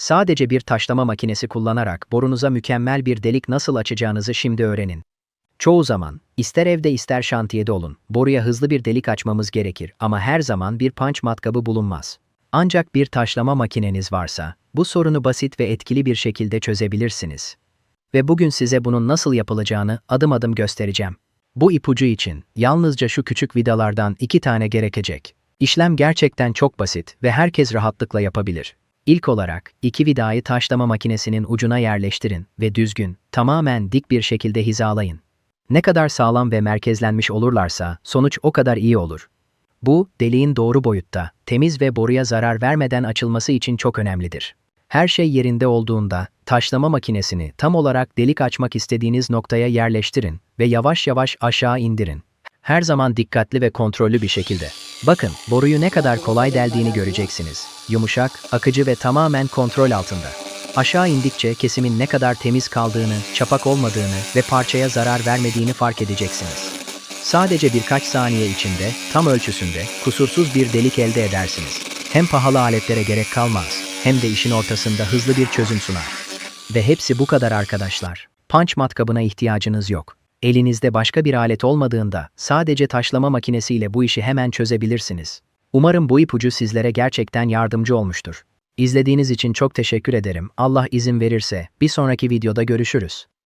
Sadece bir taşlama makinesi kullanarak borunuza mükemmel bir delik nasıl açacağınızı şimdi öğrenin. Çoğu zaman, ister evde ister şantiyede olun, boruya hızlı bir delik açmamız gerekir ama her zaman bir punch matkabı bulunmaz. Ancak bir taşlama makineniz varsa, bu sorunu basit ve etkili bir şekilde çözebilirsiniz. Ve bugün size bunun nasıl yapılacağını adım adım göstereceğim. Bu ipucu için yalnızca şu küçük vidalardan iki tane gerekecek. İşlem gerçekten çok basit ve herkes rahatlıkla yapabilir. İlk olarak iki vidayı taşlama makinesinin ucuna yerleştirin ve düzgün, tamamen dik bir şekilde hizalayın. Ne kadar sağlam ve merkezlenmiş olurlarsa sonuç o kadar iyi olur. Bu, deliğin doğru boyutta, temiz ve boruya zarar vermeden açılması için çok önemlidir. Her şey yerinde olduğunda, taşlama makinesini tam olarak delik açmak istediğiniz noktaya yerleştirin ve yavaş yavaş aşağı indirin. Her zaman dikkatli ve kontrollü bir şekilde. Bakın, boruyu ne kadar kolay deldiğini göreceksiniz. Yumuşak, akıcı ve tamamen kontrol altında. Aşağı indikçe kesimin ne kadar temiz kaldığını, çapak olmadığını ve parçaya zarar vermediğini fark edeceksiniz. Sadece birkaç saniye içinde, tam ölçüsünde, kusursuz bir delik elde edersiniz. Hem pahalı aletlere gerek kalmaz, hem de işin ortasında hızlı bir çözüm sunar. Ve hepsi bu kadar arkadaşlar. Punch matkabına ihtiyacınız yok. Elinizde başka bir alet olmadığında sadece taşlama makinesiyle bu işi hemen çözebilirsiniz. Umarım bu ipucu sizlere gerçekten yardımcı olmuştur. İzlediğiniz için çok teşekkür ederim. Allah izin verirse bir sonraki videoda görüşürüz.